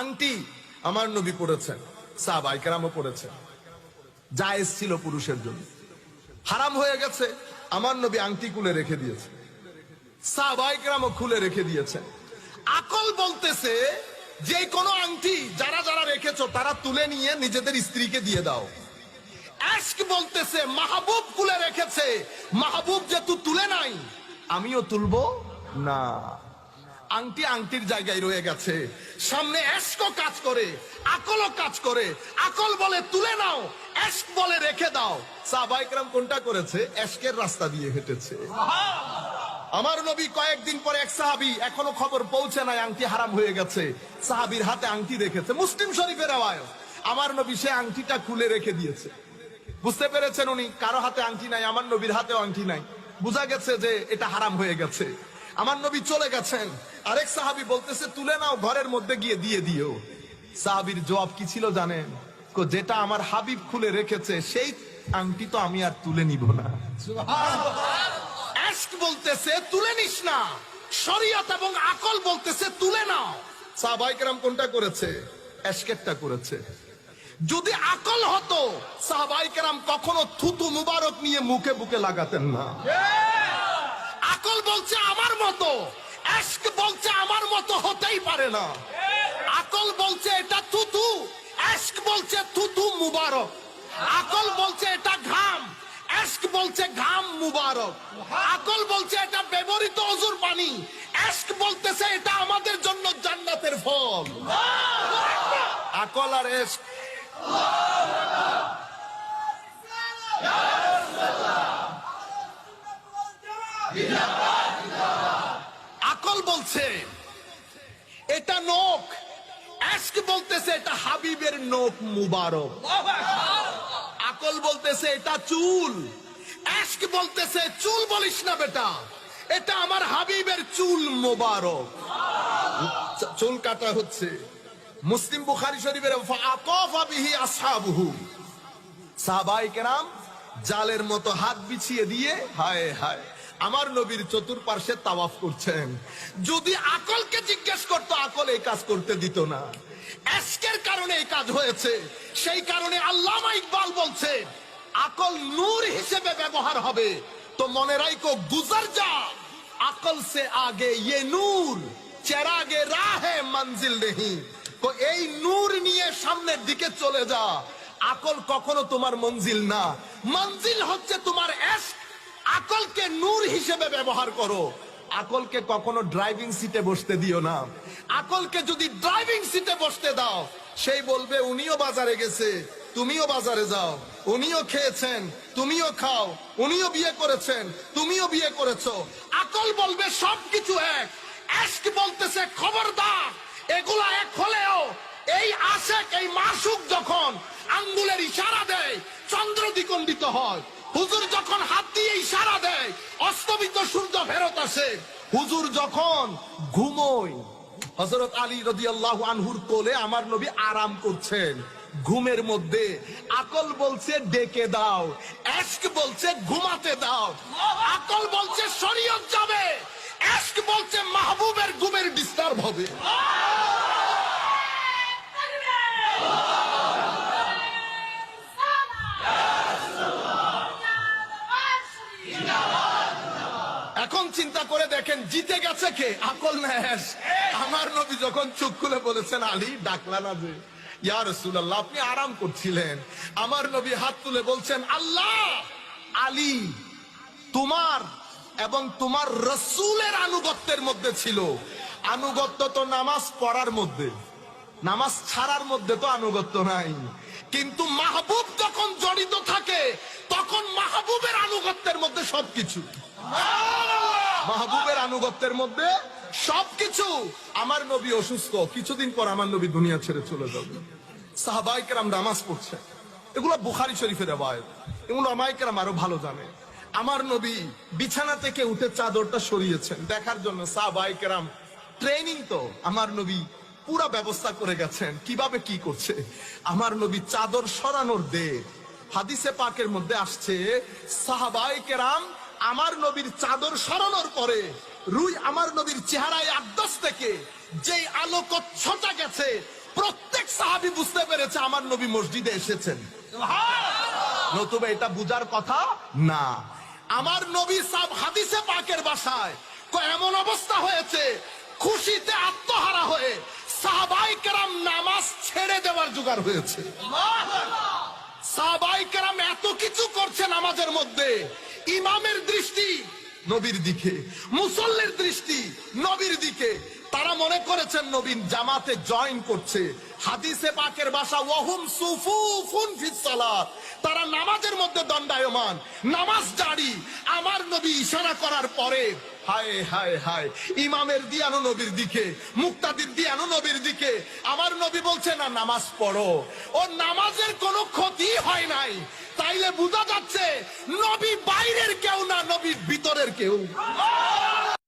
আংটি আমার নবী পড়েছেন সাহাবাই কেরামও পড়েছেন। জায়েজ ছিল পুরুষের জন্য। হারাম হয়ে গেছে, আমার নবী আংটি খুলে রেখে দিয়েছে। সাহাবাই কেরামও খুলে রেখে দিয়েছেন আকল বলতেছে যে কোনো আংটি যারা যারা রেখেছো, তারা তুলে নিয়ে নিজেদের স্ত্রীকে দিয়ে দাও। আশক বলতেছে, মাহবুব খুলে রেখেছে। মাহবুব যে তুই তুলে নাই, আমিও তুলবো? না। আংটি আংটির জায়গায় রয়ে গেছে। সামনে এসকো কাজ করে, আকলও কাজ করে। আকল বলে তুলে নাও, এস্ক বলে রেখে দাও। সাহবাইকরাম কোনটা করেছে? এস্কের রাস্তা দিয়ে হেঁটেছে। আমার নবী কয়েকদিন পরে এক সাহাবি, এখনও খবর পৌঁছে নাই, আংটি হারাম হয়ে গেছে। সাহাবির হাতে আংটি রেখেছে মুসলিম শরীফের আওয়ায় আমার নবী সে আংটিটা খুলে রেখে দিয়েছে। বুঝতে পেরেছেন উনি? কারও হাতে আংটি নাই, আমার নবীর হাতেও আংটি নাই। বোঝা গেছে যে এটা হারাম হয়ে গেছে। আমার নবী চলে গেছেন। আরেক সাহাবি বলতেছে তুলে নাও ঘরের মধ্যে গিয়ে দিয়ে দিও। সাহাবির জবাব কি ছিল জানেন? যেটা আমার হাবিব খুলে রেখেছে সেই আংটি তো আমি আর তুলে নিব না। বলতেছে তুলে নিস না। শরীয়ত এবং আকল বলতেছে তুলে নাও। সাহবাইকেরাম কোনটা করেছে? এসকেটটা করেছে। যদি আকল হতো সাহবাইকেরাম কখনো থুতু মুবারক নিয়ে মুখে বুকে লাগাতেন না। আকল বলছে আমার মতো। বলছে আমার মতো হতেই পারে না। আকল বলছে এটা থুতু। এশক বলছে থুতু মুবারক। আকল বলছে এটা ঘাম। এশক বলছে ঘাম মুবারক। আকল বলছে এটা ব্যবহৃত অজুর পানি। বলতেছে এটা আমাদের জন্য জান্নাতের ফল। আকল আর এশক আকল বলছে, এটা নখ। এশক বলতেছে, এটা হাবিবের নখ মুবারক। আকল বলতেছে, এটা চুল। এশক বলতেছে, চুল বলিস না বেটা, এটা আমার হাবিবের চুল মোবারক। চুল কাটা হচ্ছে। মুসলিম বুখারি শরীফের আতফা বিহি আসহাবুহু। সাহাবাই কেরাম জালের মতো হাত বিছিয়ে দিয়ে, হায় হায়। আমার নবীর চতুর্পার্শ্বে তাওয়াফ করছেন। যদি আকলকে জিজ্ঞেস করতো, আকল এই কাজ করতে দিত না। এসকের কারণে এই কাজ হয়েছে। সেই কারণে আল্লামা ইকবাল বলছে, আকল নূর হিসেবে ব্যবহার হবে। তো মনে রাখো গুজর যা, আকল সে আগে ইয়ে নূর চেরাগে রাহে মঞ্জিল নেই তো এই নূর নিয়ে সামনের দিকে চলে যা। আকল কখনো তোমার মঞ্জিল না। মঞ্জিল হচ্ছে তোমার এস আকলকে নূর হিসেবে ব্যবহার করো। আকলকে কখনো ড্রাইভিং সিটে বসতে দিও না। আকলকে যদি ড্রাইভিং সিটে বসতে দাও, সেই বলবে, উনিও বাজারে গেছে, তুমিও বাজারে যাও। উনিও খেয়েছেন, তুমিও খাও, উনিও বিয়ে করেছেন, তুমিও বিয়ে করেছ। আকল বলবে, সবকিছু এক। এস্ক বলতেছে, খবরদার, এগুলা এক হলেও এই আশেক, এই মাসুক যখন আঙ্গুলের ইশারা দেয় চন্দ্র দ্বিখণ্ডিত হয়। হুজুর যখন হাত দিয়ে ইশারা দেয়, অস্তমিত সূর্য ফেরত আসে। হুজুর যখন ঘুমোয় হজরত আলী রদি আল্লাহ আনহুর কোলে আমার নবী আরাম করছেন। ঘুমের মধ্যে আকল বলছে, ডেকে দাও। এস্ক বলছে, ঘুমাতে দাও। আকল বলছে, শরীয়ত যাবে। এস্ক বলছে, মাহবুবের ঘুমের ডিস্টার্ব হবে। এখন চিন্তা করে দেখেন, জিতে গেছে কে? আকল ন্যাস আমার নবী যখন চোখ খুলে বলেছেন, আলী, ডাকলা না যে। ইয়া রাসূলুল্লাহ, আপনি আরাম করছিলেন। আমার নবী হাত তুলে বলছেন, আল্লাহ, আলী, তোমার এবং তোমার রসুলের আনুগত্যের মধ্যে ছিল। আনুগত্য তো নামাজ পড়ার মধ্যে, নামাজ ছাড়ার মধ্যে তো আনুগত্য নাই। কিন্তু মাহবুব যখন জড়িত থাকে, তখন মাহবুবের আনুগত্যের মধ্যে সবকিছু। মাহবুবের আনুগত্যের মধ্যে সবকিছু আমার নবী অসুস্থ। কিছুদিন পর আমার নবী দুনিয়া ছেড়ে চলে যাবে। সাহাবাইকেরাম নামাজ পড়ছে। এগুলো বুখারি শরীফের আবায়ত এগুলো আমাইকেরাম আরও ভালো জানে। আমার নবী বিছানা থেকে উঠে চাদরটা সরিয়েছেন। দেখার জন্য সাহাবাইকেরাম ট্রেনিং তো আমার নবী পুরা ব্যবস্থা করে গেছেন। কীভাবে কি করছে? আমার নবী চাদর সরানোর দে হাদিসে পাকের মধ্যে আসছে, সাহাবাই কেরাম আমার নবীর চাদর সরানোর পরে রুই আমার নবীর চেহারায় আকাশ থেকে যেই আলোক ছটা গেছে, প্রত্যেক সাহাবি বুঝতে পেরেছে আমার নবী মসজিদে এসেছেন। নতুবা এটা বুজার কথা না। আমার নবী সাব হাদিসে পাকের বাসায় এমন অবস্থা হয়েছে, খুশিতে আত্মহারা হয়ে সাহাবাই কেরাম নামাজ ছেড়ে দেওয়ার জোগাড় হয়েছে। মধ্যে। ইমামের দৃষ্টি নবীর দিকে, মুসল্লির দৃষ্টি নবীর দিকে। তারা মনে করেছেন নবীন জামাতে জয়েন করছে। হাদিসে পাকের বাসা ওহুম সুফুফুন ফিস সালাত। তারা নামাজের মধ্যে দণ্ডায়মান। নামাজ জারি। আমার নবী ইশারা করার পরে, হায় হায় হায়, ইমামের দিয়ানো নবীর দিকে, মুক্তাদির দিয়ানো নবীর দিকে, আমার নবী বলছে, না, নামাজ পড়ো। ও নামাজের কোনো ক্ষতি হয় নাই। তাইলে বোঝা যাচ্ছে, নবী বাইরের কেউ না নবী ভিতরের কেউ।